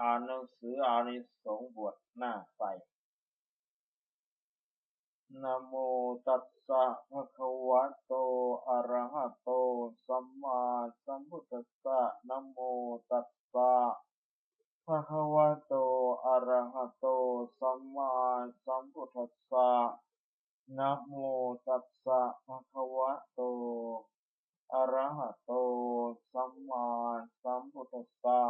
อ่านหนังสืออานิสงส์บวชหน้าไฟนะโมตัสสะภะคะวะโต อะระหะโต สัมมาสัมพุทธัสสะนะโมตัสสะภะคะวะโต อะระหะโต สัมมาสัมพุทธัสสะนะโมตัสสะภะคะวะโต อะระหะโต สัมมาสัมพุทธัสสะ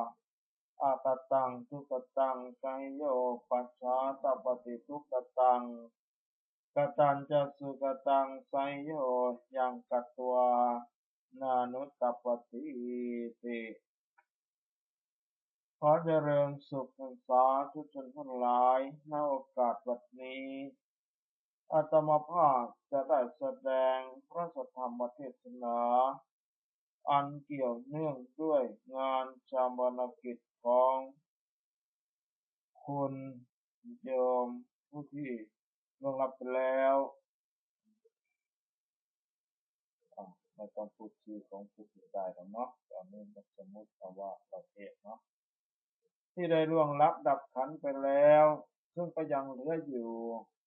อากตังทุกตังไกโยปัจฉาตปฏิทุกตังกตัญจะสุกตังไสโยยังกัตวานานุตตปฏิติขอเจริญสุขสันสาทุชนทั้งหลายในโอกาสวันนี้อาตมาภาพจะได้แสดงพระสธรรมเทศนา อันเกี่ยวเนื่องด้วยงานชาบนกิจ ของคุณโยมผู้ที่ล่วงรับไปแล้วไม่ต้องพูดชื่อของผู้ที่ได้หรอกเนาะตอนนี้มันสมมติว่าประเทศเนาะที่ได้ล่วงลับดับขันไปแล้ว ซึ่งก็ยังเหลืออยู่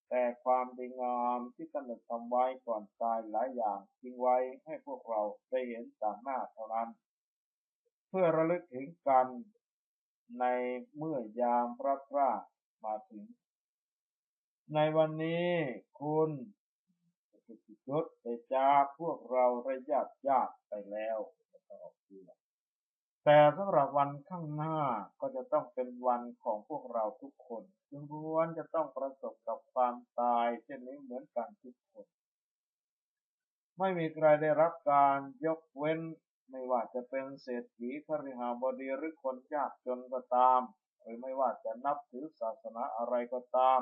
แต่ความดีงามที่กำหนดทำไว้ก่อนตายหลายอย่างทิ้งไว้ให้พวกเราได้เห็นต่างหน้าเท่านั้น เพื่อระลึกถึงกัน ในเมื่อยามพระพระมาถึง ในวันนี้คุณจุดได้จากพวกเราระยะญาติไปแล้วแต่สำหรับวันข้างหน้าก็จะต้องเป็นวันของพวกเราทุกคนจึงล้วนจะต้องประสบกับความตายเช่นนี้เหมือนกันทุกคน ไม่มีใครได้รับการยกเว้น ไม่ว่าจะเป็นเศรษฐีคฤหาบดีหรือคนยากจนก็ตาม หรือไม่ว่าจะนับถือศาสนาอะไรก็ตาม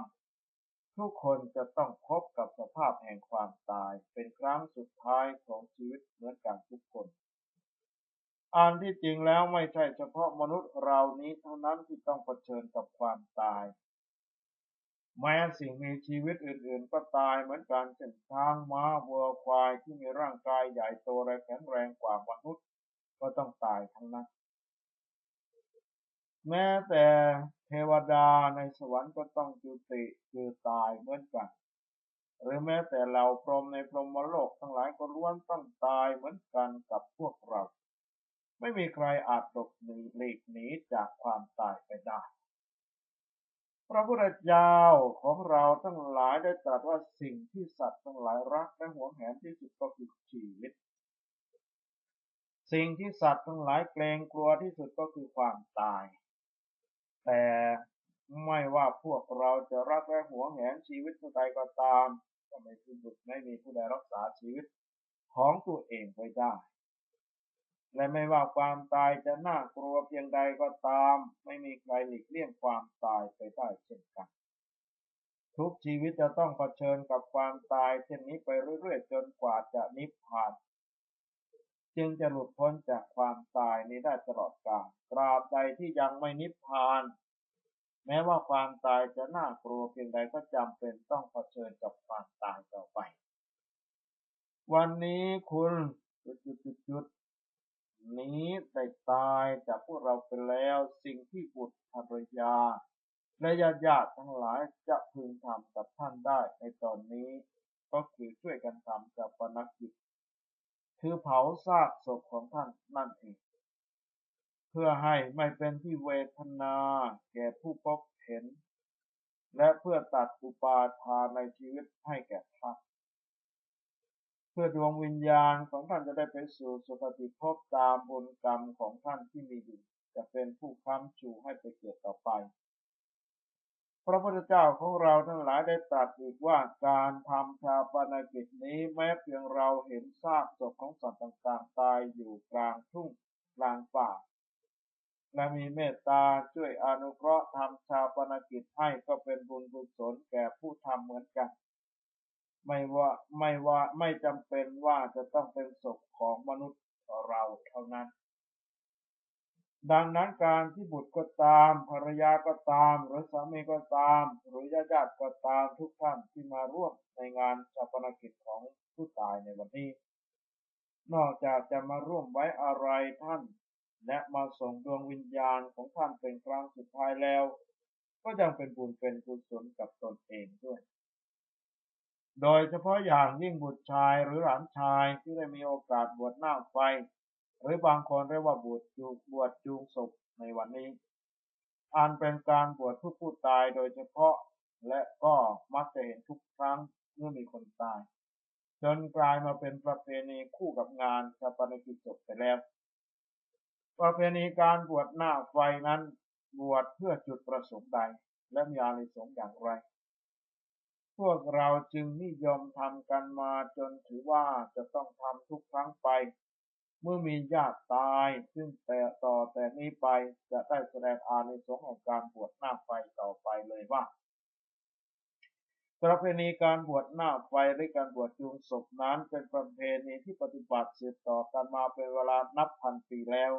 ทุกคนจะต้องพบกับสภาพแห่งความตายเป็นครั้งสุดท้ายของชีวิตเหมือนกันทุกคนอันที่จริงแล้วไม่ใช่เฉพาะมนุษย์เรานี้เท่านั้นที่ต้องเผชิญกับความตาย แม้สิ่งมีชีวิตอื่นๆ ก็ตายเหมือนกันเช่นช้างม้าวัวควายที่มีร่างกายใหญ่โตและแข็งแรงกว่ามนุษย์ ก็ต้องตายทั้งนั้น แม้แต่เทวดาในสวรรค์ก็ต้องจุติคือตายเหมือนกัน หรือแม้แต่เราพรหมในพรหมโลกทั้งหลายก็ล้วนต้องตายเหมือนกันกับพวกเรา ไม่มีใครอาจหลบหนีหลีกหนีจากความตายไปได้ พระพุทธเจ้าของเราทั้งหลายได้ตรัสว่าสิ่งที่สัตว์ทั้งหลายรักและหวงแหนที่สุดก็คือชีวิต สิ่งที่สัตว์ทั้งหลายเกรงกลัวที่สุดก็คือความตาย แต่ไม่ว่าพวกเราจะรักและหวงแหนชีวิตผู้ใดก็ตามก็ไม่มีบุตรไม่มีผู้ใดรักษาชีวิตของตัวเองไว้ได้ และไม่ว่าความตายจะน่ากลัวเพียงใดก็ตาม ไม่มีใครหลีกเลี่ยงความตายไปได้เช่นกัน ทุกชีวิตจะต้องเผชิญกับความตายเช่นนี้ไปเรื่อยๆ จนกว่าจะนิพพาน จึงจะหลุดพ้นจากความตายนี้ได้ตลอดกาลตราบใดที่ยังไม่นิพพาน แม้ว่าความตายจะน่ากลัวเพียงใดก็จำเป็นต้องเผชิญกับความตายต่อไป วันนี้คุณจุดๆ นี้ได้ตายจากพวกเราไปแล้วสิ่งที่บุตรภรรยา และญาติญาติทั้งหลายจะพึงทำกับท่านได้ในตอนนี้ ก็คือช่วยกันทำกับปนักกิจคือเผาซากศพของท่านนั่นเอง เพื่อให้ไม่เป็นที่เวทนาแก่ผู้พบเห็น และเพื่อตัดอุปาทานในชีวิตให้แก่ท่าน พื่อดวงวิญญาณของท่านจะได้ไปสู่สุคติภพตามบุญกรรมของท่านที่มีอยู่จะเป็นผู้ค้ำชูให้ไปเกิดต่อไป พระพุทธเจ้าของเราทั้งหลายได้ตรัสอีกว่าการทำชาปนกิจนี้แม้เพียงเราเห็นซากศพของสัตว์ต่างๆ ตายอยู่กลางทุ่งกลางป่า และมีเมตตาช่วยอนุเคราะห์ทำชาปนกิจให้ก็เป็นบุญกุศลแก่ผู้ทำเหมือนกัน ไม่ว่าไม่ว่าไม่จำเป็นว่าจะต้องเป็นศพของมนุษย์เราเท่านั้น ดังนั้นการที่บุตรก็ตามภรรยาก็ตาม หรือสามีก็ตาม หรือญาติญาติก็ตามทุกท่านที่มาร่วมในงานชาปนกิจของผู้ตายในวันนี้ นอกจากจะมาร่วมไว้อะไรท่าน และมาส่งดวงวิญญาณของท่านเป็นครั้งสุดท้ายแล้ว ก็ยังเป็นบุญเป็นกุศลกับตนเองด้วย โดยเฉพาะอย่างยิ่งบุตรชายหรือหลานชายที่ได้มีโอกาสบวชหน้าไฟ หรือบางคนเรียกว่าบวชจูบวชจูงศพในวันนี้อันเป็นการบวชผู้ผู้ตายโดยเฉพาะและก็มักจะเห็นทุกครั้งเมื่อมีคนตาย จนกลายมาเป็นประเพณีคู่กับงานชาปนกิจศพไปแล้ว ประเพณีการบวชหน้าไฟนั้นบวชเพื่อจุดประสงค์ใดและมีอานิสงส์อย่างไร พวกเราจึงนิยมทำกันมาจนถือว่าจะต้องทำทุกครั้งไป เมื่อมีญาติตาย ซึ่งแต่ต่อแต่นี้ไปจะได้แสดงอานิสงส์ของการบวชหน้าไฟต่อไปเลยว่าประเพณีการบวชหน้าไฟหรือการบวชจูงศพนั้นเป็นประเพณีที่ปฏิบัติสืบต่อกันมาเป็นเวลานับพันปีแล้ว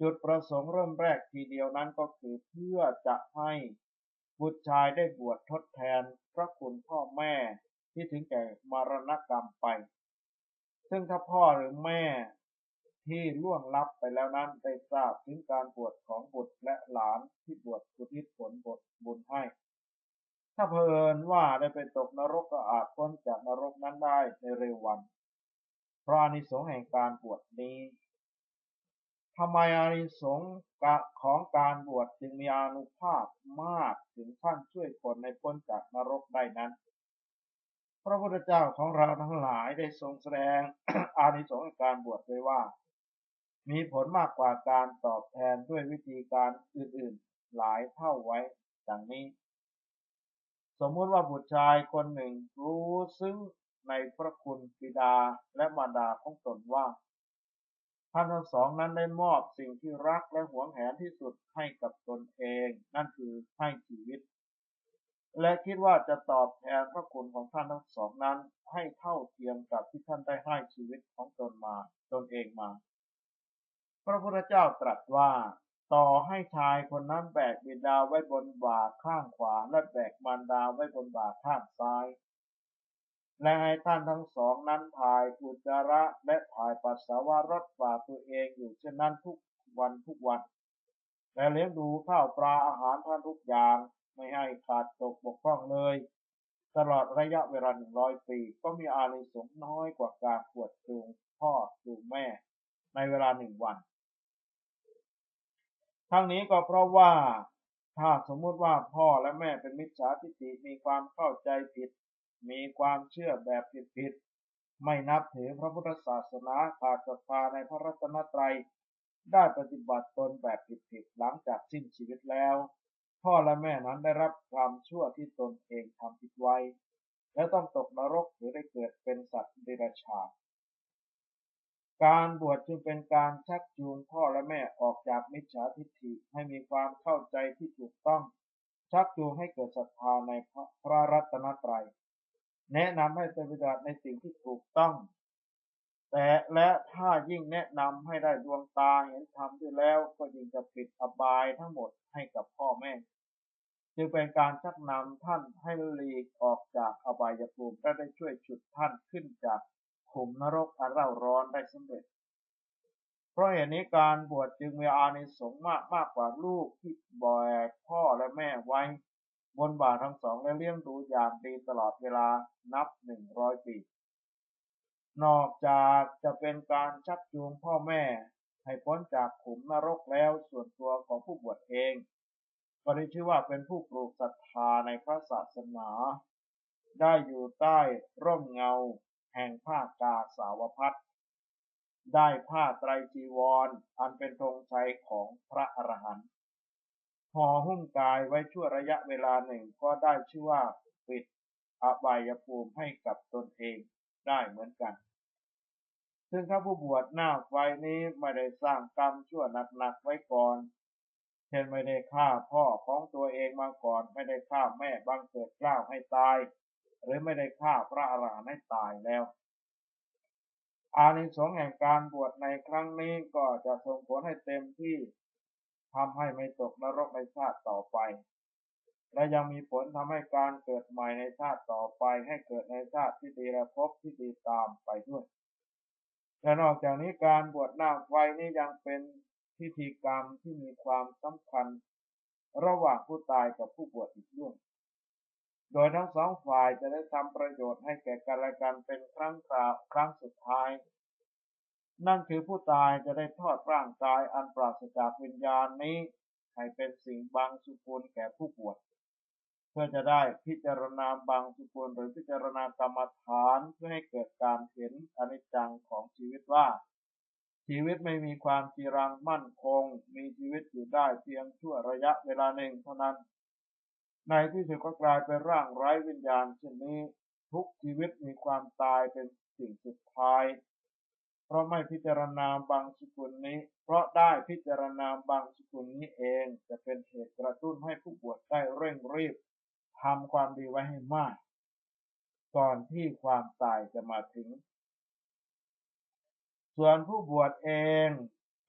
จุดประสงค์เริ่มแรกทีเดียวนั้นก็คือเพื่อจะให้ บุตรชายได้บวชทดแทนพระคุณพ่อแม่ที่ถึงแก่มรณกรรมไป ซึ่งถ้าพ่อหรือแม่ที่ล่วงลับไปแล้วนั้นได้ทราบถึงการบวชของบุตรและหลานที่บวชอุทิศผลบทบุญให้ ถ้าเพลินว่าได้ไปตกนรกก็อาจพ้นจากนรกนั้นได้ในเร็ววัน เพราะอนิสงส์แห่งการบวชนี้ ทำไมอานิสงส์ของการบวชจึงมีอานุภาพมากถึงขั้นช่วยคนในพ้นจากนรกได้นั้น พระพุทธเจ้าของเราทั้งหลายได้ทรงแสดงอานิสงส์การบวชไว้ว่า มีผลมากกว่าการตอบแทนด้วยวิธีการอื่นๆหลายเท่าไว้ดังนี้ สมมติว่าบุตรชายคนหนึ่งรู้ซึ่งในพระคุณบิดาและมารดาของตนว่า ท่านทั้งสองนั้นได้มอบสิ่งที่รักและหวงแหนที่สุดให้กับตนเอง นั่นคือให้ชีวิต และคิดว่าจะตอบแทนพระคุณของท่านทั้งสองนั้น ให้เท่าเทียมกับที่ท่านได้ให้ชีวิตของตนมา ตนเองมา พระพุทธเจ้าตรัสว่าต่อให้ชายคนนั้นแบกบิดาไว้บนบ่าข้างขวา และแบกมารดาไว้บนบ่าข้างซ้าย และให้ท่านทั้งสองนั้นถ่ายอุจจาระและถ่ายปัสสาวะรถบ่าตัวเองอยู่เช่นนั้นทุกวันทุกวัน และเลี้ยงดูข้าวปลาอาหารท่านทุกอย่างไม่ให้ขาดตกบกพร่องเลย ตลอดระยะเวลาหนึ่งร้อยปี ก็มีอานิสงส์น้อยกว่าการปวดจูงพ่อจูงแม่ ในเวลาหนึ่งวัน ทั้งนี้ก็เพราะว่าถ้าสมมุติว่าพ่อและแม่เป็นมิจฉาทิฏฐิมีความเข้าใจผิด มีความเชื่อแบบผิดๆ ไม่นับถือพระพุทธศาสนาขาดศรัทธาในพระรัตนตรัย ได้ปฏิบัติตนแบบผิดๆ หลังจากสิ้นชีวิตแล้ว พ่อและแม่นั้นได้รับความชั่วที่ตนเองทำผิดไว้ และต้องตกนรกหรือได้เกิดเป็นสัตว์เดรัจฉานการบวชจึงเป็นการชักจูงพ่อและแม่ออกจากมิจฉาทิฏฐิให้มีความเข้าใจที่ถูกต้อง ชักจูงให้เกิดศรัทธาในพระรัตนตรัย แนะนำให้ปฏิบัติในสิ่งที่ถูกต้อง แต่และถ้ายิ่งแนะนำให้ได้ดวงตาเห็นธรรมด้วยแล้วก็ยิ่งจะปิดอบายทั้งหมดให้กับพ่อแม่จึงเป็นการชักนำท่านให้หลีกออกจากอบายภูมิและได้ช่วยฉุดท่านขึ้นจากขุมนรกอันเร่าร้อนได้สำเร็จ เพราะเหตุนี้การบวชจึงมีอานิสงส์มากมากกว่าลูกที่บกพ่อและแม่ไว้ บนบาทั้งสองและเลี้ยงดูอย่างดีตลอดเวลานับหนึ่งร้อยปี นอกจากจะเป็นการชักจูงพ่อแม่ ให้พ้นจากขุมนรกแล้วส่วนตัวของผู้บวชเองก็ได้ชื่อว่าเป็นผู้ปลูกศรัทธาในพระศาสนา ได้อยู่ใต้ร่มเงา แห่งผ้ากาสาวพัดได้ผ้าไตรจีวรอันเป็นธงชัยของพระอรหันต์ ห่อหุ้มกายไว้ชั่วระยะเวลาหนึ่งก็ได้ชื่อว่าปิดอบายภูมิให้กับตนเองได้เหมือนกัน ซึ่งถ้าผู้บวชหน้าไฟนี้ไม่ได้สร้างกรรมชั่วหนักๆไว้ก่อน เช่นไม่ได้ฆ่าพ่อของตัวเองมาก่อน ไม่ได้ฆ่าแม่บังเกิดกล้าวให้ตาย หรือไม่ได้ฆ่าพระอรหันต์ให้ตายแล้วอานิสงส์แห่งการบวชในครั้งนี้ก็จะส่งผลให้เต็มที่ ทำให้ไม่ตกนรกในชาติต่อไป และยังมีผลทำให้การเกิดใหม่ในชาติต่อไป ให้เกิดในชาติที่ดีและพบที่ดีตามไปด้วย และนอกจากนี้การบวชหน้าไฟนี่ยังเป็นพิธีกรรมที่มีความสำคัญ ระหว่างผู้ตายกับผู้บวชอีกด้วย โดยทั้งสองฝ่ายจะได้ทำประโยชน์ให้แก่กันและกันเป็นครั้งคราวครั้งสุดท้าย นั่นคือผู้ตายจะได้ทอดร่างกายอันปราศจากวิญญาณนี้ ให้เป็นสิ่งบางสุกุลแก่ผู้บวชเพื่อจะได้พิจารณาบางสุกุลหรือพิจารณากรรมฐานเพื่อให้เกิดการเห็นอนิจจังของชีวิตว่า ชีวิตไม่มีความจีรังมั่นคง มีชีวิตอยู่ได้เพียงชั่วระยะเวลาหนึ่งเท่านั้น ในที่สุดก็กลายเป็นร่างไร้วิญญาณเช่นนี้ ทุกชีวิตมีความตายเป็นสิ่งสุดท้าย เพราะไม่พิจารณาบางสกุลนี้ เพราะได้พิจารณาบางสกุลนี้เองจะเป็นเหตุกระตุ้นให้ผู้บวชได้เร่งรีบทำความดีไว้ให้มาก ก่อนที่ความตายจะมาถึง ส่วนผู้บวชเอง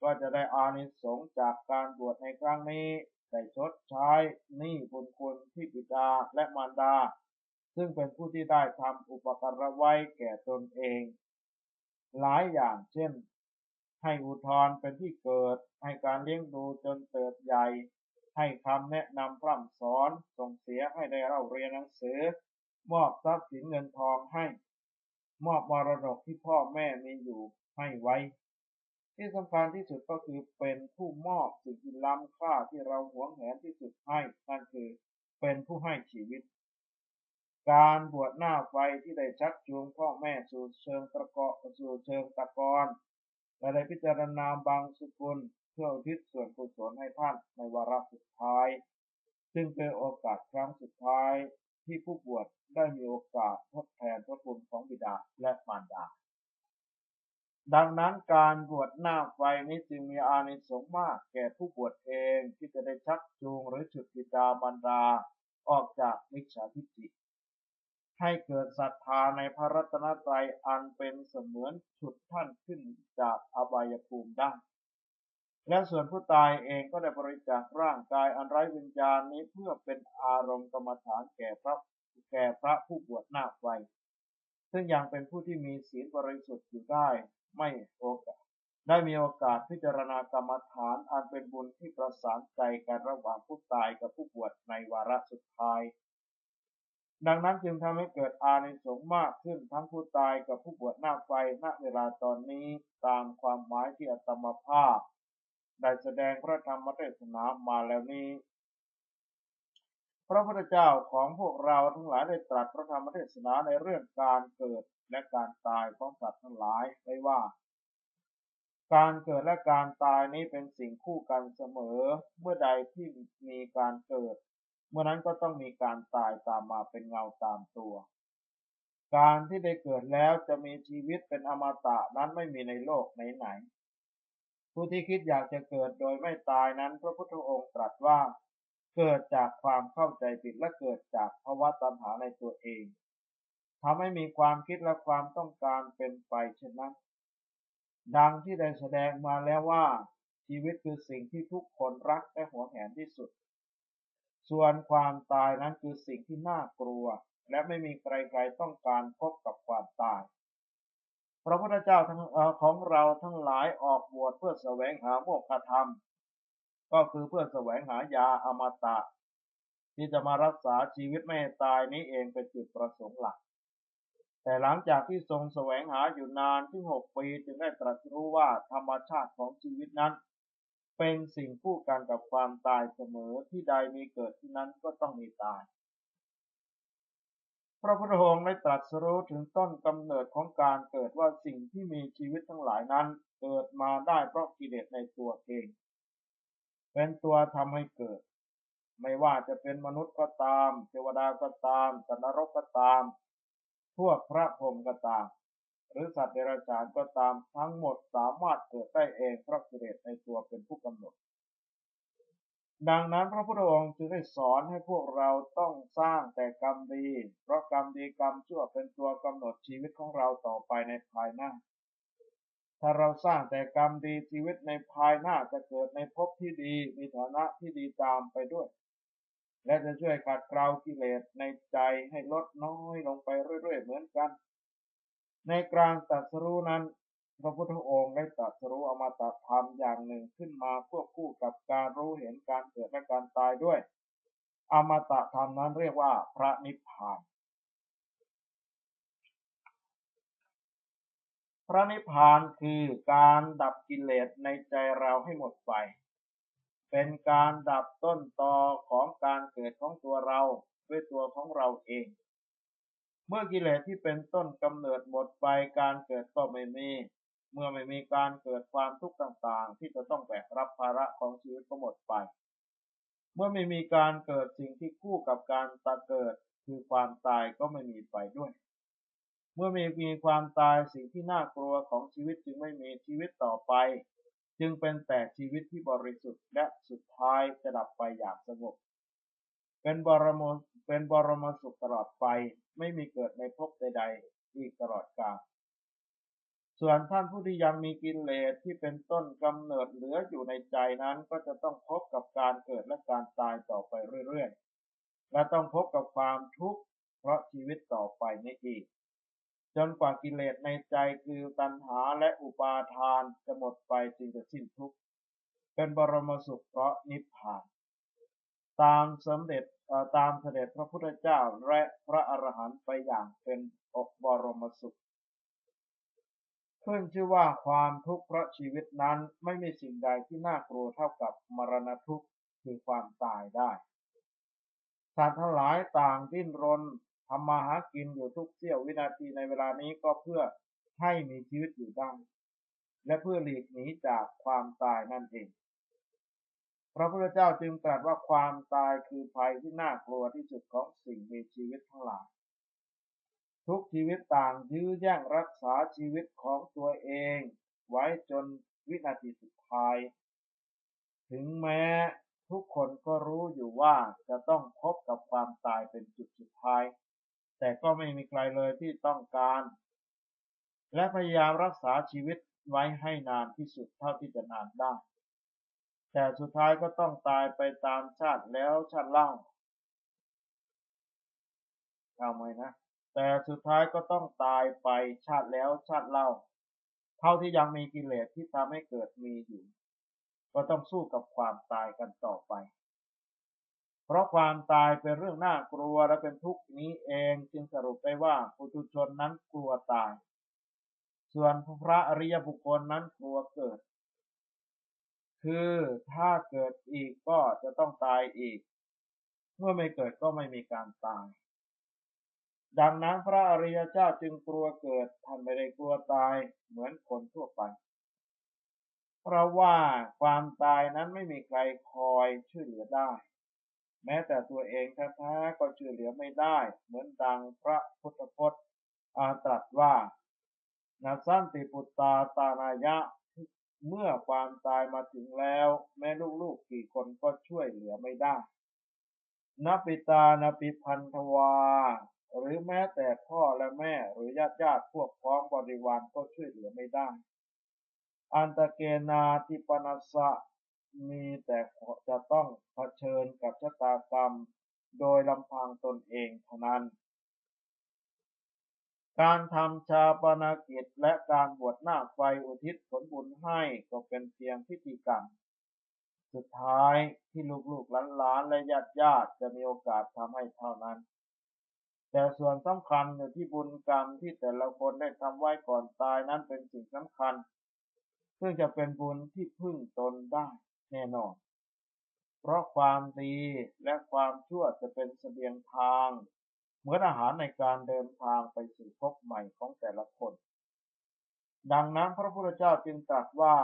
ก็จะได้อานิสงส์จากการบวชในครั้งนี้ได้ชดใช้หนี้บุญคุณที่บิดาและมารดา ซึ่งเป็นผู้ที่ได้ทำอุปการะไว้แก่ตนเอง หลายอย่างเช่น ให้อุทธรเป็นที่เกิด ให้การเลี้ยงดูจนเติบใหญ่ ให้คำแนะนำพร่ำสอน ส่งเสียให้ได้เล่าเรียนหนังสือ มอบทรัพย์สินเงินทองให้ มอบมรดกที่พ่อแม่มีอยู่ให้ไว้ ที่สำคัญที่สุดก็คือเป็นผู้มอบสิ่งที่ล้ำค่าที่เราหวงแหนที่สุดให้ นั่นคือเป็นผู้ให้ชีวิต การบวชหน้าไฟที่ได้ชักจูงพ่อแม่สู่เชิงตะกอสู่เชิงตะกอนและได้พิจารณาบางสกุลเพื่ออุทิศส่วนกุศลให้ท่านในวาระสุดท้าย ซึ่งเป็นโอกาสครั้งสุดท้ายที่ผู้บวชได้มีโอกาสทดแทนพระคุณของบิดาและมารดา ดังนั้นการบวชหน้าไฟนี้จึงมีอานิสงส์มากแก่ผู้บวชเองที่จะได้ชักจูงหรือฉุดบิดามารดาออกจากมิจฉาทิฏฐิ ให้เกิดศรัทธาในพระรัตนตรัยอันเป็นเสมือนฉุดท่านขึ้นจากอบายภูมิได้ และส่วนผู้ตายเองก็ได้บริจาคร่างกายอันไร้วิญญาณนี้เพื่อเป็นอารมณ์กรรมฐานแก่พระแก่พระผู้บวชหน้าไฟซึ่งยังเป็นผู้ที่มีศีลบริสุทธิ์อยู่ได้ไม่โอกาสได้มีโอกาสพิจารณากรรมฐานอันเป็นบุญที่ประสานใจกันระหว่างผู้ตายกับผู้บวชในวาระสุดท้าย ดังนั้นจึงทำให้เกิดอานิสงส์มากขึ้นทั้งผู้ตายกับผู้บวชหน้าไฟณเวลาตอนนี้ตามความหมายที่อัตมาภาพ ได้แสดงพระธรรมเทศนามาแล้วนี้ พระพุทธเจ้าของพวกเราทั้งหลายได้ตรัสพระธรรมเทศนาในเรื่องการเกิดและการตายของสัตว์ทั้งหลายไว้ว่า การเกิดและการตายนี้เป็นสิ่งคู่กันเสมอ เมื่อใดที่มีการเกิด เมื่อนั้นก็ต้องมีการตายตามมาเป็นเงาตามตัว การที่ได้เกิดแล้วจะมีชีวิตเป็นอมตะนั้นไม่มีในโลกไหนๆผู้ที่คิดอยากจะเกิดโดยไม่ตายนั้น พระพุทธองค์ตรัสว่า เกิดจากความเข้าใจผิดและเกิดจากภาวะตัณหาในตัวเองทำให้มีความคิดและความต้องการเป็นไปเช่นนั้น ดังที่ได้แสดงมาแล้วว่าชีวิตคือสิ่งที่ทุกคนรักและหวงแหนที่สุด ส่วนความตายนั้นคือสิ่งที่น่ากลัว และไม่มีใครๆต้องการพบกับความตาย พระพุทธเจ้าทั้งของเราทั้งหลายออกบวชเพื่อแสวงหาโมกขธรรม ก็คือเพื่อแสวงหายาอมตะ ที่จะมารักษาชีวิตไม่ตายนี้เองเป็นจุดประสงค์หลัก แต่หลังจากที่ทรงแสวงหาอยู่นานถึงหกปีจึงได้ตรัสรู้ว่าธรรมชาติของชีวิตนั้น เป็นสิ่งคู่กันกับความตายเสมอที่ใดมีเกิดที่นั้นก็ต้องมีตาย พระพุทธองค์ได้ตรัสรู้ถึงต้นกำเนิดของการเกิดว่าสิ่งที่มีชีวิตทั้งหลายนั้น เกิดมาได้เพราะกิเลสในตัวเอง เป็นตัวทำให้เกิด ไม่ว่าจะเป็นมนุษย์ก็ตาม เทวดาก็ตามสัตว์นรกก็ตาม พวกพระพรหมก็ตาม หรือสัตว์เดรัจฉานก็ตามทั้งหมดสามารถเกิดได้เองเพราะกิเลสในตัวเป็นผู้กำหนด ดังนั้นพระพุทธองค์จึงได้สอนให้พวกเราต้องสร้างแต่กรรมดี เพราะกรรมดีกรรมชั่วเป็นตัวกำหนดชีวิตของเราต่อไปในภายหน้า ถ้าเราสร้างแต่กรรมดีชีวิตในภายหน้าจะเกิดในภพที่ดีมีฐานะที่ดีตามไปด้วยและจะช่วยขัดเกลากิเลสในใจให้ลดน้อยลงไปเรื่อยๆ เหมือนกัน ในกลางตัดสรู้นั้น พระพุทธองค์ได้ตรัสรู้อมตะธรรมอย่างหนึ่งขึ้นมาควบคู่กับการรู้เห็นการเกิดและการตายด้วย อมตะธรรมนั้นเรียกว่าพระนิพพาน พระนิพพานคือการดับกิเลสในใจเราให้หมดไป เป็นการดับต้นตอของการเกิดของตัวเราด้วยตัวของเราเอง เมื่อกิเลสที่เป็นต้นกำเนิดหมดไปการเกิดก็ไม่มี เมื่อไม่มีการเกิดความทุกข์ต่างๆ ที่จะต้องแบกรับภาระของชีวิตก็หมดไป เมื่อไม่มีการเกิดสิ่งที่คู่กับการตาเกิดคือความตายก็ไม่มีไปด้วย เมื่อมีมีความตายสิ่งที่น่ากลัวของชีวิตจึงไม่มีชีวิตต่อไป จึงเป็นแต่ชีวิตที่บริสุทธิ์และสุดท้ายจะดับไปอย่างสงบ เป็นบรมเป็นบรมสุขตลอดไป ไม่มีเกิดในภพใดๆ อีกตลอดกาลส่วนท่านผู้ที่ยังมีกิเลสที่เป็นต้นกำเนิดเหลืออยู่ในใจนั้น ก็จะต้องพบกับการเกิดและการตายต่อไปเรื่อยๆ และต้องพบกับความทุกข์เพราะชีวิตต่อไปไม่อีก จนกว่ากิเลสในใจคือตัณหาและอุปาทานจะหมดไปจึงจะสิ้นทุกข์ เป็นบรมสุขเพราะนิพพาน ตามสมเด็จตามเสด็จพระพุทธเจ้าและพระอรหันต์ไปอย่างเป็นอกบรมสุข ขึ้นชื่อว่าความทุกข์เพราะชีวิตนั้นไม่มีสิ่งใดที่น่ากลัวเท่ากับมรณทุกข์คือความตายได้สัตว์ทั้งหลายต่างดิ้นรนทำมาหากินอยู่ทุกเสี้ยววินาทีในเวลานี้ก็เพื่อให้มีชีวิตอยู่ได้และเพื่อหลีกหนีจากความตายนั่นเอง พระพุทธเจ้าจึงตรัสว่าความตายคือภัยที่น่ากลัวที่สุดของสิ่งมีชีวิตทั้งหลาย ทุกชีวิตต่างยื้อแย่งรักษาชีวิตของตัวเอง ไว้จนวินาทีสุดท้าย ถึงแม้ทุกคนก็รู้อยู่ว่าจะต้องพบกับความตายเป็นจุดสุดท้าย แต่ก็ไม่มีใครเลยที่ต้องการ และพยายามรักษาชีวิตไว้ให้นานที่สุดเท่าที่จะนานได้ แต่สุดท้ายก็ต้องตายไปตามชาติแล้วชาติเล่าเอาไหมนะ แต่สุดท้ายก็ต้องตายไปชาติแล้วชาติเล่า เท่าที่ยังมีกิเลสที่ทำให้เกิดมีอยู่ ก็ต้องสู้กับความตายกันต่อไป เพราะความตายเป็นเรื่องน่ากลัวและเป็นทุกข์นี้เองจึงสรุปได้ว่าปุถุชนนั้นกลัวตาย ส่วนพระอริยบุคคลนั้นกลัวเกิด คือถ้าเกิดอีกก็จะต้องตายอีก เมื่อไม่เกิดก็ไม่มีการตาย ดังนั้นพระอริยเจ้าจึงกลัวเกิดท่านไม่ได้กลัวตายเหมือนคนทั่วไป เพราะว่าความตายนั้นไม่มีใครคอยช่วยเหลือได้ แม้แต่ตัวเองแท้ๆก็ช่วยเหลือไม่ได้ เหมือนดังพระพุทธพจน์อาตรัสว่านาสันติปุตตาตานายะ เมื่อความตายมาถึงแล้ว แม่ลูกๆกี่คนก็ช่วยเหลือไม่ได้นปิตานปิพันธวา หรือแม้แต่พ่อและแม่หรือญาติญาติพวกพ้องบริวารก็ช่วยเหลือไม่ได้ อันตะเกนาทิปนัสสะมีแต่จะต้องเผชิญกับชะตากรรม โดยลำพังตนเองเท่านั้น การทำชาปนากิจและการบวชหน้าไฟอุทิศผลบุญให้ก็เป็นเพียงพิธีกรรม สุดท้ายที่ลูกๆหลานๆและญาติญาติจะมีโอกาสทำให้เท่านั้น แต่ส่วนสำคัญอยู่ที่บุญกรรมที่แต่ละคนได้ทำไว้ก่อนตายนั้นเป็นสิ่งสำคัญ ซึ่งจะเป็นบุญที่พึ่งตนได้แน่นอน เพราะความดีและความชั่วจะเป็นเสบียงทาง มือนอาหารในการเดินทางไปสู่ภพใหม่ของแต่ละคน ดังนั้นพระพุทธเจ้าจึงตรัสว่า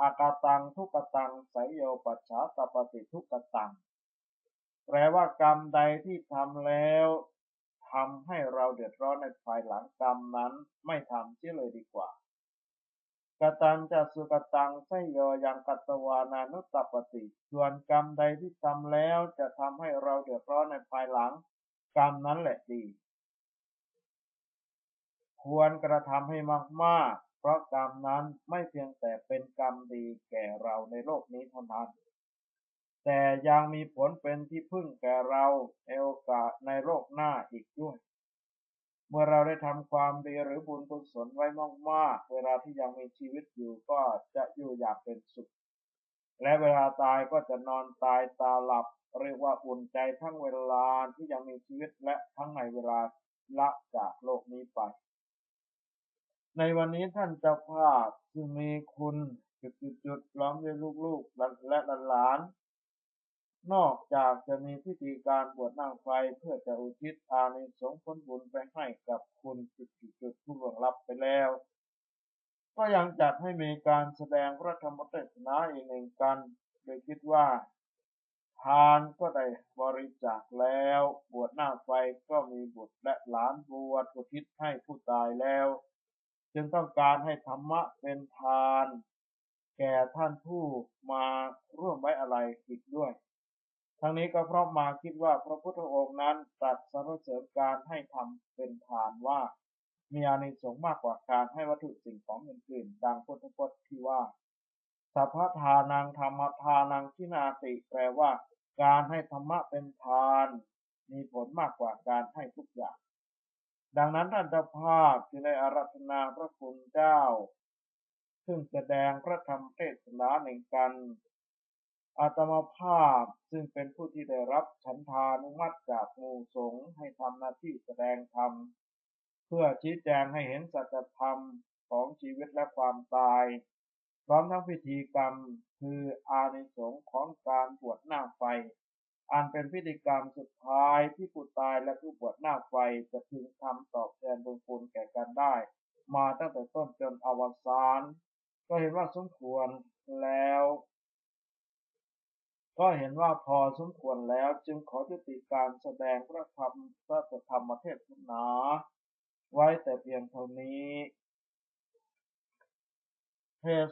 อากาตังทุกตังไสยโยปัจฉาตปฏิทุกตัง แปลว่ากรรมใดที่ทำแล้วทำให้เราเดือดร้อนในภายหลังกรรมนั้นไม่ทำเสียเลยดีกว่ากตันจะสุกตังไสยโยยังกัตวานานุตตปฏิ ส่วนกรรมใดที่ทำแล้วจะทำให้เราเดือดร้อนในภายหลัง กรรมนั้นแหละดี ควรกระทำให้มากๆ เพราะกรรมนั้นไม่เพียงแต่เป็นกรรมดีแก่เราในโลกนี้เท่านั้น แต่ยังมีผลเป็นที่พึ่งแก่เราในโอกาสในโลกหน้าอีกด้วย เมื่อเราได้ทำความดีหรือบุญกุศลไว้มากๆ เวลาที่ยังมีชีวิตอยู่ก็จะอยู่อย่างเป็นสุขและเวลาตายก็จะนอนตายตาหลับ เรียกว่าอุ่นใจทั้งเวลาที่ยังมีชีวิตและทั้งในเวลาละจากโลกนี้ไป ในวันนี้ท่านเจ้าภาพซึ่งมีคุณจุดๆๆพร้อมด้วยลูกๆและหลานนอกจากจะมีพิธีการบวชนางไฟเพื่อจะอุทิศอานิสงส์ผลบุญไปให้กับคุณจุดๆๆผู้ล่วงลับไปแล้ว ก็ยังจัดให้มีการแสดงพระธรรมเทศนาอีกหนึ่งกัน โดยคิดว่า ทานก็ได้บริจาคแล้ว บวชหน้าไฟก็มีบุตรและหลานบวชอุทิศให้ผู้ตายแล้ว จึงต้องการให้ธรรมะเป็นทาน แก่ท่านผู้มาร่วมไว้อะไรอีกด้วย ทั้งนี้ก็เพราะมาคิดว่าพระพุทธองค์นั้นตรัสสรรเสริญการให้ทำเป็นทานว่ามีอานิสงส์มากกว่าการให้วัตถุสิ่งของอื่นๆดังพุทธพจน์ที่ว่า สัพพทานังธรรมทานังทินาติ แปลว่า การให้ธรรมะเป็นทาน มีผลมากกว่าการให้ทุกอย่าง ดังนั้นท่านเจ้าภาพจึงได้อารัธนาพระคุณเจ้า ซึ่งแสดงพระธรรมเทศนาหนึ่งกันอาตมาภาพซึ่งเป็นผู้ที่ได้รับฉันทานุมัติจากมูสงให้ทำหน้าที่แสดงธรรม เพื่อชี้แจงให้เห็นสัจธรรมของชีวิตและความตาย พร้อมทั้งพิธีกรรมคืออานิสงส์ของการบวชหน้าไฟ อันเป็นพิธีกรรมสุดท้ายที่ผู้ตายและผู้บวชหน้าไฟจะพึงทำตอบแทนบุญคุณแก่กันได้ มาตั้งแต่ต้นจนอวสาน ก็เห็นว่าสมควรแล้ว ก็เห็นว่าพอสมควรแล้วจึงขอยุติการแสดงพระธรรมพระธรรมเทศนาไว้แต่เพียงเท่านี้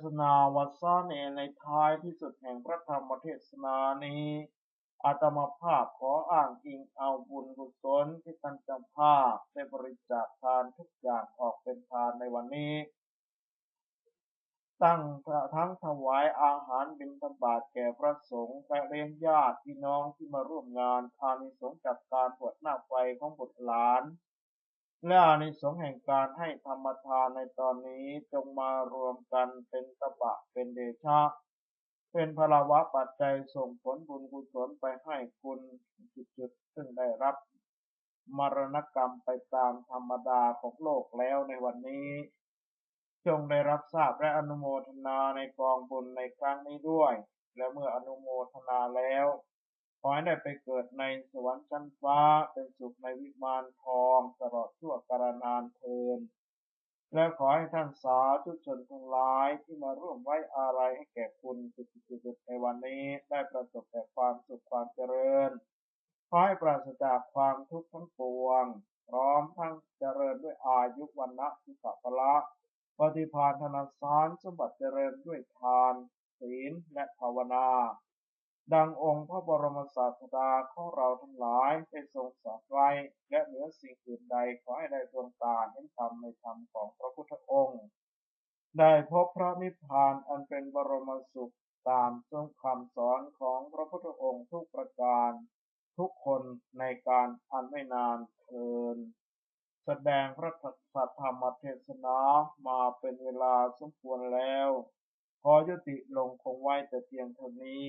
ศนาวัดซ่อนเองในท้ายที่สุดแห่งพระธรรมเทศนานี้ อาตมาภาพขออ้างอิงเอาบุญกุศลที่ท่านจ้าภาพได้บริจาคทานทุกอย่างออกเป็นทานในวันนี้ ตั้งทั้งถวายอาหารบิณฑบาตแก่พระสงฆ์และเลี้ยงญาติพี่น้องที่มาร่วมงานอานิสงส์จากการบวชหน้าไฟของบุตรหลาน และอานิสงส์แห่งการให้ธรรมทานในตอนนี้จงมารวมกันเป็นตบะเป็นเดชะ เป็นพลาวะปัจจัยส่งผลบุญกุศลไปให้คุณจุดๆซึ่งได้รับมรณกรรมไปตามธรรมดาของโลกแล้วในวันนี้ จงได้รับทราบและอนุโมทนาในกองบุญในครั้งนี้ด้วย และเมื่ออนุโมทนาแล้ว อให้ได้ไปเกิดในสวรรค์ชั้นฟ้าเป็นสุขในวิมานทองตลอดชั่วกาลนานเทิน และขอให้ท่านสาธุชนทั้งหลายที่มาร่วมไว้อาลัยให้แก่คุณจุดๆๆในวันนี้ได้ประสบแต่ความสุขความเจริญ ขอให้ปราศจากความทุกข์ทั้งปวง พร้อมทั้งเจริญด้วยอายุวันนะสุขภละปฏิภาณธนสารสมบัติเจริญด้วยทาน ศีลและภาวนา ดังองค์พระบรมศาสดาของเราทั้งหลายได้ทรงสอนไว้ และเหนือสิ่งอื่นใดขอให้ได้ดวงตาเห็นธรรมในธรรมของพระพุทธองค์ ได้พบพระนิพพานอันเป็นบรมสุขตามทรงคำสอนของพระพุทธองค์ทุกประการ ทุกคนในการอันไม่นานเทินแสดงพระสัทธรรมเทศนามาเป็นเวลาสมควรแล้ว ขอยุติลงคงไว้แต่เพียงเท่านี้